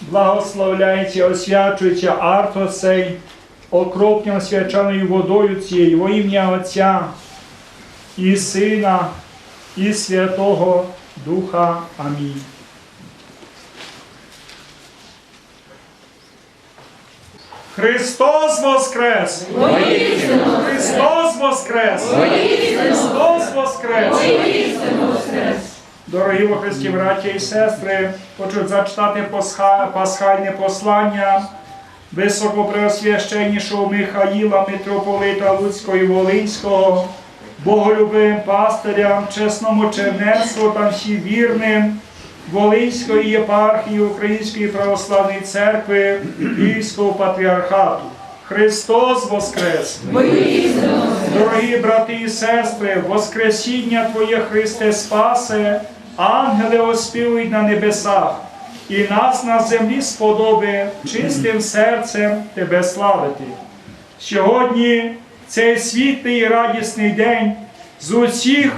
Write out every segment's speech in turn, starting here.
благословляється, освячується арто цей окроплям свяченою водою цією во ім'я Отця і Сина, і Святого Духа. Амінь. Христос Воскрес! Христос Воскрес! Христос Воскрес! Дорогі во Христі, браття і сестри, хочу зачитати пасха- пасхальне послання високопреосвященнішого Михаїла, митрополита Луцького і Волинського, боголюбивим пастирям, чесному чернецтву та всім вірним Волинської єпархії Української православної церкви Київського патріархату. Христос Воскрес! Дорогі брати і сестри, Воскресіння Твоє Христе Спасе, ангели оспівують на небесах, і нас на землі сподоби чистим серцем Тебе славити. Сьогодні цей світлий і радісний день з усіх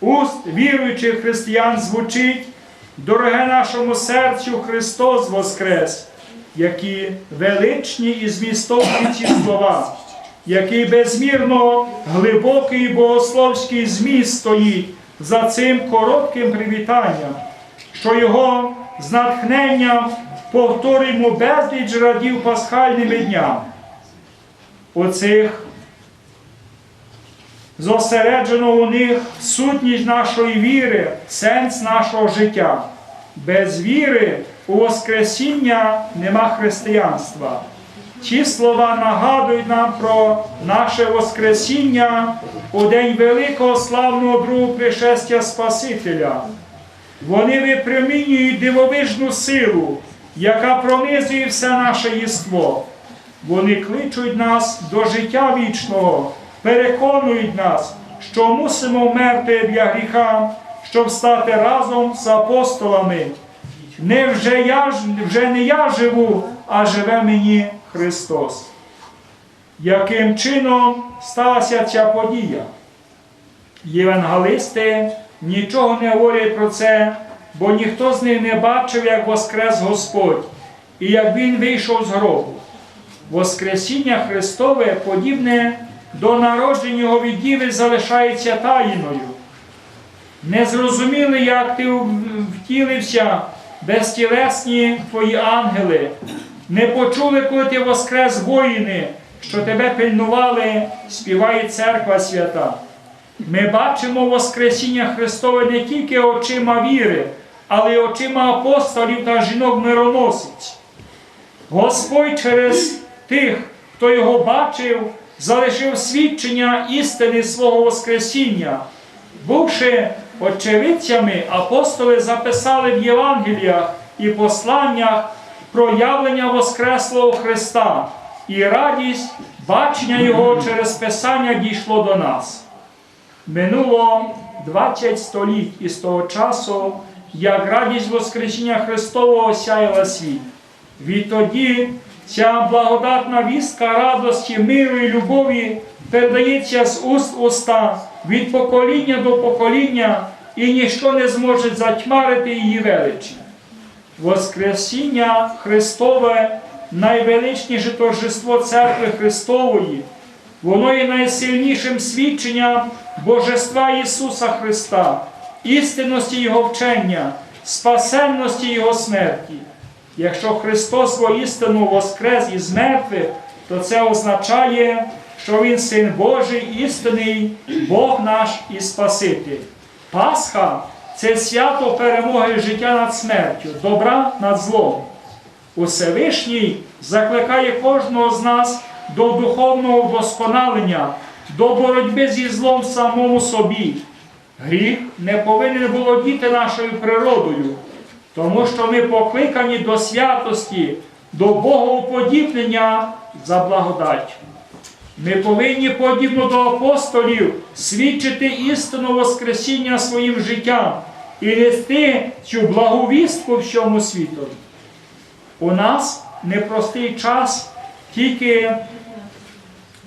уст віруючих християн звучить, дороге нашому серцю Христос Воскрес, які величні і змістовні ці слова! Який безмірно глибокий богословський зміст стоїть за цим коротким привітанням, що його з натхненням повторюємо безліч радів пасхальними днями. У цих зосереджено у них сутність нашої віри, сенс нашого життя. Без віри у Воскресіння нема християнства. Ці слова нагадують нам про наше Воскресіння у день великого славного другого пришестя Спасителя. Вони випромінюють дивовижну силу, яка пронизує все наше єство. Вони кличуть нас до життя вічного, переконують нас, що мусимо вмерти для гріха, щоб стати разом з апостолами. Не вже, я, вже не я живу, а живе мені Христос. Яким чином сталася ця подія? Євангелисти нічого не говорять про це, бо ніхто з них не бачив, як воскрес Господь і як Він вийшов з гробу. Воскресіння Христове, подібне до народження його від Діви, залишається таїною. Не зрозуміли, як ти втілився безтілесні твої ангели, не почули, коли ти воскрес воїни, що тебе пильнували, співає церква свята. Ми бачимо Воскресіння Христове не тільки очима віри, але й очима апостолів та жінок мироносиць. Господь через тих, хто його бачив, залишив свідчення істини свого Воскресіння. Бувши очевидцями, апостоли записали в Євангеліях і посланнях проявлення Воскреслого Христа, і радість бачення Його через Писання дійшло до нас. Минуло 20 століть із того часу, як радість Воскресіння Христового осяяла світ. Відтоді ця благодатна вістка радості, миру і любові передається з уст уста, від покоління до покоління, і ніщо не зможе затьмарити її величі. Воскресіння Христове найвеличніше торжество Церкви Христової. Воно є найсильнішим свідченням Божества Ісуса Христа, істинності Його вчення, спасенності Його смерті. Якщо Христос воістину воскрес із мертвих, то це означає, що Він Син Божий, істинний, Бог наш і Спаситель. Пасха це свято перемоги життя над смертю, добра над злом. Усевишній закликає кожного з нас до духовного вдосконалення, до боротьби зі злом самому собі. Гріх не повинен володіти нашою природою, тому що ми покликані до святості, до Богоуподібнення за благодаттю. Ми повинні, подібно до апостолів, свідчити істину Воскресіння своїм життям і нести цю благовістку всьому світу. У нас непростий час, тільки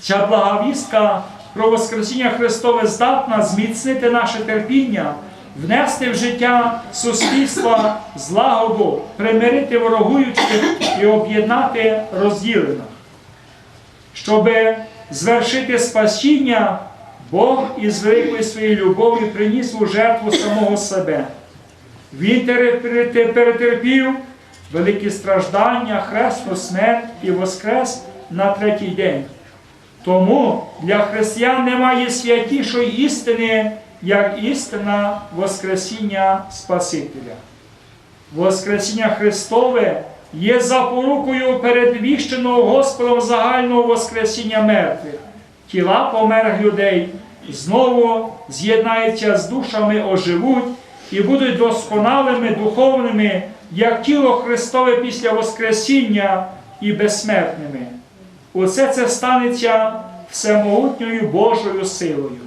ця благовістка про Воскресіння Христове здатна зміцнити наше терпіння, внести в життя суспільства злагоду, примирити ворогуючих і об'єднати розділених. Щоб звершити спасіння, Бог із великої своєї любові приніс у жертву самого себе. Він перетерпів великі страждання, хресну смерть і воскрес на третій день. Тому для християн немає святішої істини, як істина Воскресіння Спасителя. Воскресіння Христове є запорукою передвіщеного Господом загального Воскресіння мертвих. Тіла померлих людей знову з'єднаються з душами, оживуть і будуть досконалими духовними, як тіло Христове після Воскресіння і безсмертними. Усе це станеться всемогутньою Божою силою.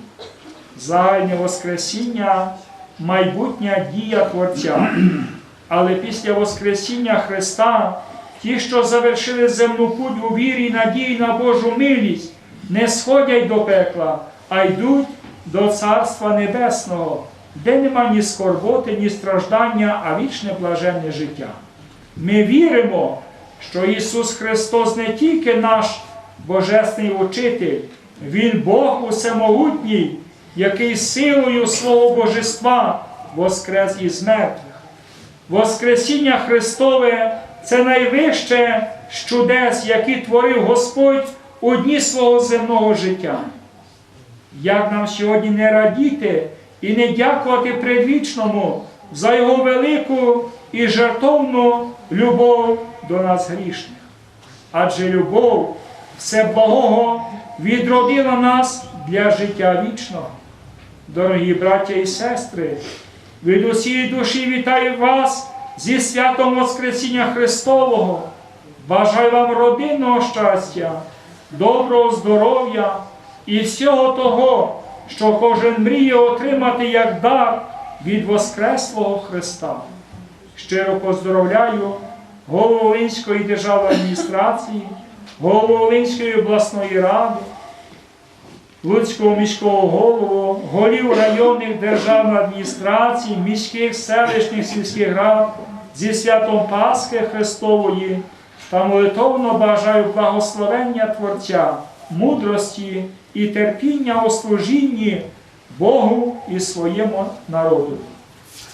Загальне Воскресіння майбутня дія Творця. Але після Воскресіння Христа ті, що завершили земну путь у вірі і надії на Божу милість, не сходять до пекла, а йдуть до Царства Небесного, де нема ні скорботи, ні страждання, а вічне блаженне життя. Ми віримо, що Ісус Христос не тільки наш Божественний учитель, Він Бог усемогутній, який силою свого божества воскрес із мертвих. Воскресіння Христове це найвище з чудес, які творив Господь у дні свого земного життя. Як нам сьогодні не радіти і не дякувати предвічному за Його велику і жертовну любов до нас грішних. Адже любов Всеблагого відродила нас для життя вічного. Дорогі браття і сестри, від усієї душі вітаю вас зі святом Воскресіння Христового. Бажаю вам родинного щастя, доброго здоров'я і всього того, що кожен мріє отримати як дар від Воскреслого Христа. Щиро поздоровляю голову Волинської державної адміністрації, голову Волинської обласної ради, Луцького міського голову, голів районних державних адміністрацій, міських, селищних, сільських рад зі святом Пасхи Христової та молитовно бажаю благословення Творця, мудрості і терпіння у служінні Богу і своєму народу.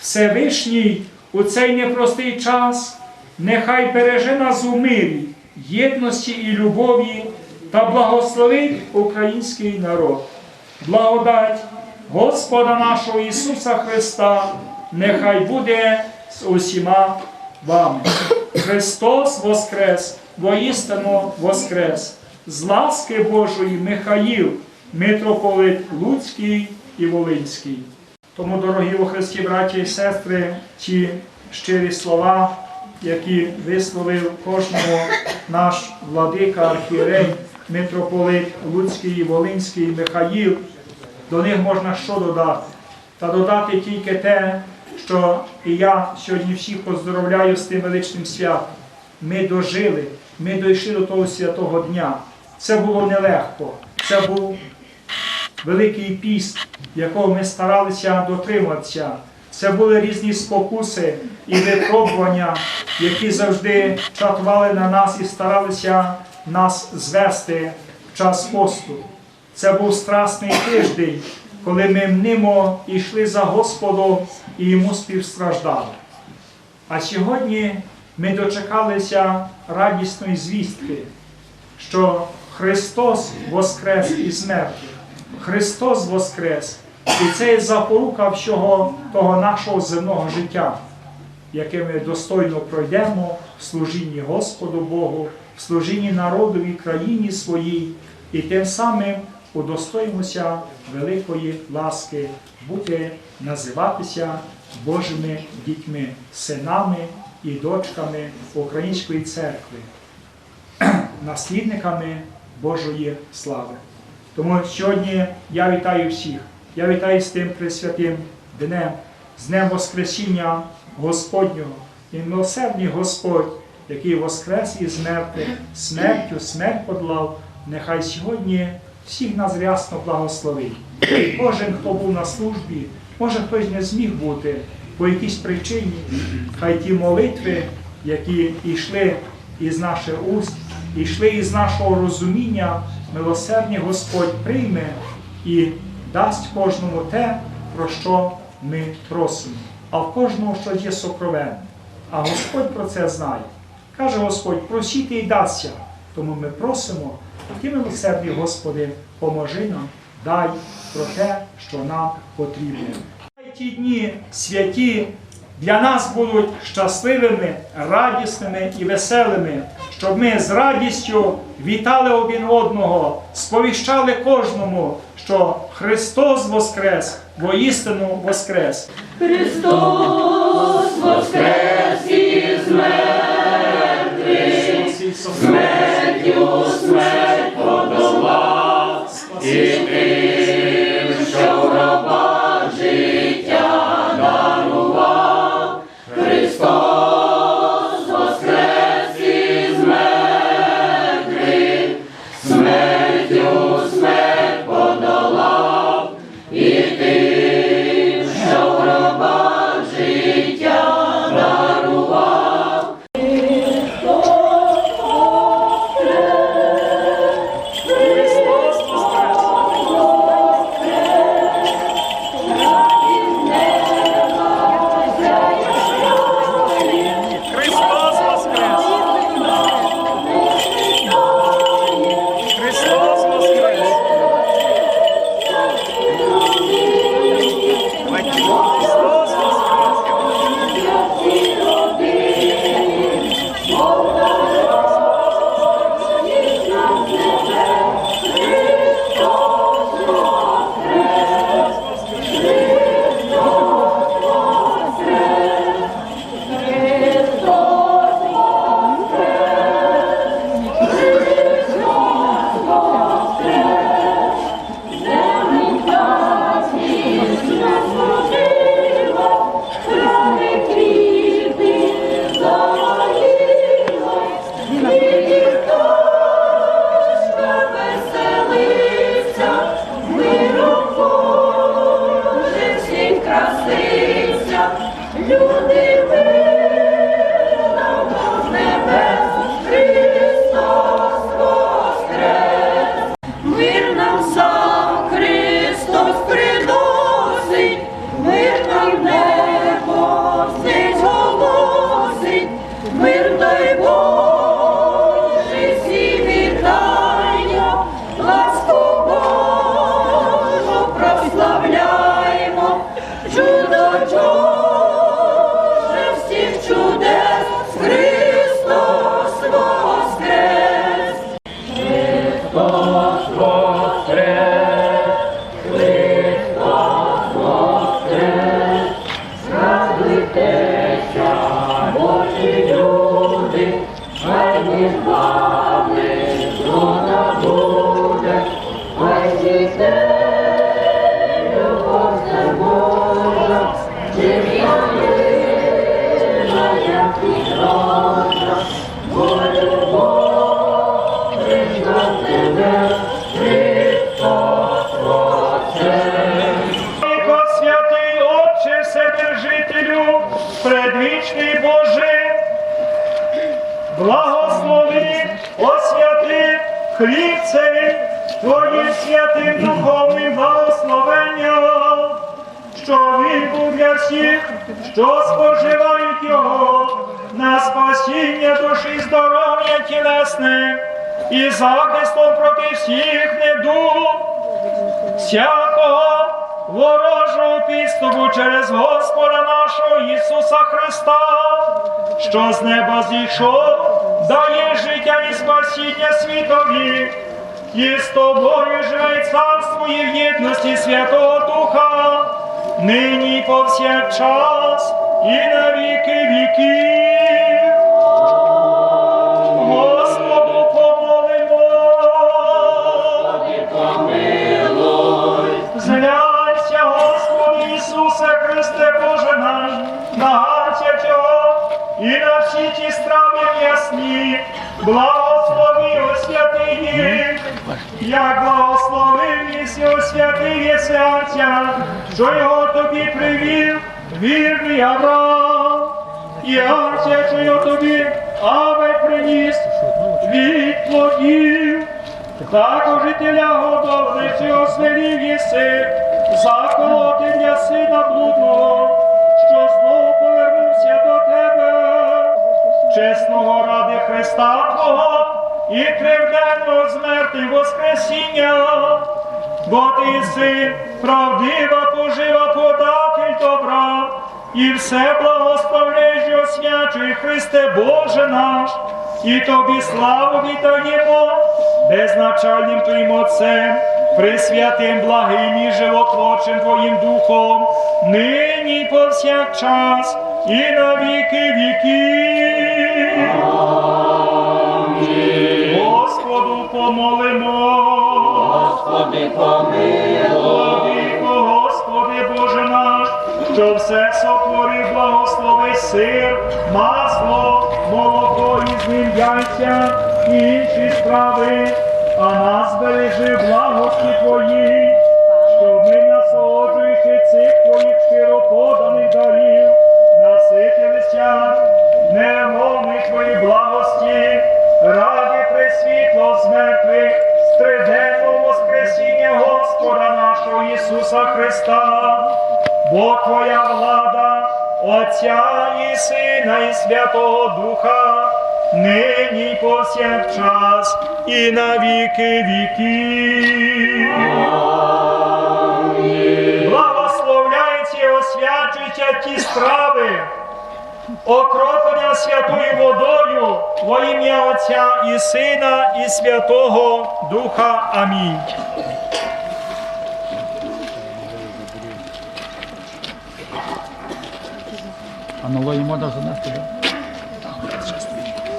Всевишній у цей непростий час нехай береже нас у мирі, єдності і любові та благословить український народ. Благодать Господа нашого Ісуса Христа нехай буде з усіма вами. Христос Воскрес, воістину Воскрес, з ласки Божої Михаїл, митрополит Луцький і Волинський. Тому, дорогі у Христі, браті і сестри, ті щирі слова, які висловив кожному наш владика, архієрей, митрополит Луцький Волинський Михаїл, до них можна що додати? Та додати тільки те, що і я сьогодні всіх поздоровляю з тим величним святом. Ми дожили, ми дійшли до того святого дня. Це було нелегко. Це був Великий піст, якого ми старалися дотриматися. Це були різні спокуси і випробування, які завжди чатували на нас і старалися нас звести в час посту. Це був страсний тиждень, коли ми мнимо йшли за Господом і йому співстраждали. А сьогодні ми дочекалися радісної звістки, що Христос воскрес із мертвих. Христос воскрес. І це є запорука всього того нашого земного життя, яке ми достойно пройдемо в служінні Господу Богу, в служінні народові країні своїй, і тим самим удостоїмося великої ласки бути, називатися Божими дітьми, синами і дочками Української церкви, наслідниками Божої слави. Тому сьогодні я вітаю всіх. Я вітаю з тим присвятим днем, з Днем Воскресіння Господнього і милосердний Господь, який воскрес із мертвих, смертю, смерть подлав, нехай сьогодні всіх нас рясно благословить. І кожен, хто був на службі, Може, хтось не зміг бути по якійсь причині, хай ті молитви, які йшли із наших уст, йшли із нашого розуміння, милосердний Господь прийме і дасть кожному те, про що ми просимо. А в кожного щось є сокровенне. А Господь про це знає. Каже Господь, просіть і дасться. Тому ми просимо, ти милосердний Господи, поможи нам, дай про те, що нам потрібно. Ті дні святі для нас будуть щасливими, радісними і веселими, щоб ми з радістю вітали один одного, сповіщали кожному, що Христос Воскрес, воістину Воскрес. Христос воскрес смертю смерть подолав, і тим, Ко Святим духовним благословенням, що він був для всіх, що споживають його на спасіння душі здоров'я тілесне і захистом проти всіх недуг всякого ворожого підступу через Господа нашого Ісуса Христа, що з неба зійшов, дає життя і спасіння світові, і з тобою живе царство і в єдності Святого Духа, нині повсякчас і на віки віків. Також і теля годовниці освелів єси, заколоти для сина блудного, що знову повернувся до тебе. Чесного ради Христа Твого і кривденного смерти Воскресіння, бо ти син, правдива пожива добра, і все благословляєш і освячуй Христе Боже наш, і тобі славу віддаємо, безначальним Твоїм Отцем, присвятим благим і животворчим Твоїм Духом, нині повсякчас, і на віки віків. Господу помолимо. Господи, помилуй. Що все сотворив, благослови сир, масло, молоко і ним яйця і інші страви, а нас бережи благості Твої, щоб ми, насолоджуючи цих Твоїх щироподаних дарів, наситилися немовних Твої благості, ради пресвітло з мертвих, стриденного Воскресіння Господа нашого Ісуса Христа, бо Твоя влада, Отця і Сина, і Святого Духа, нині й повсякчас, і на віки віків. Благословляйте і освячуйте ті страви, окроплення святою водою во ім'я Отця і Сина, і Святого Духа. Амінь. А нової можна занести, так?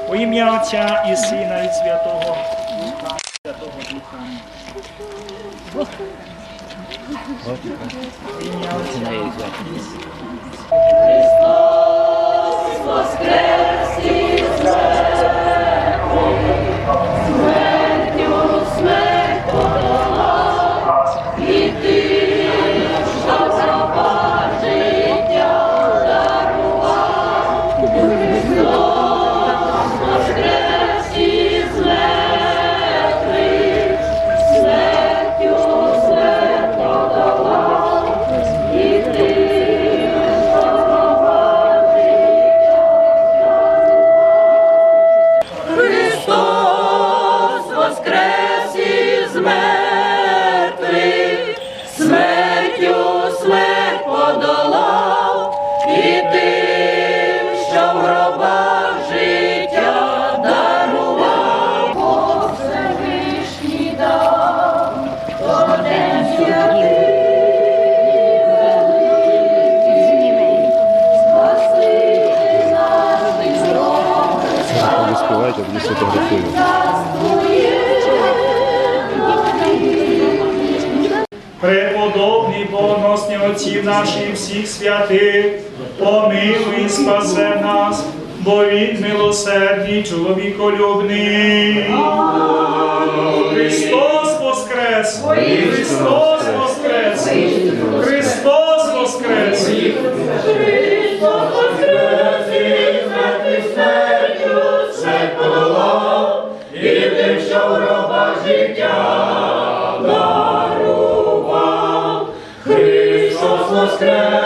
Во ім'я Отця і Сина, і Святого Духа. Святого Духа. У ім'я Отця і Сина. Христос воскрес Співаєте, тоді сфотографую. Преподобний богоносні отців наших всіх святих, помилуй спасе нас, бо він милосердний чоловіколюбний. Христос воскрес! Христос воскрес! Христос воскрес! Христос воскрес І мертвих смертю, все подолав, і тим, що в гробах життя дарував. Христос воскрес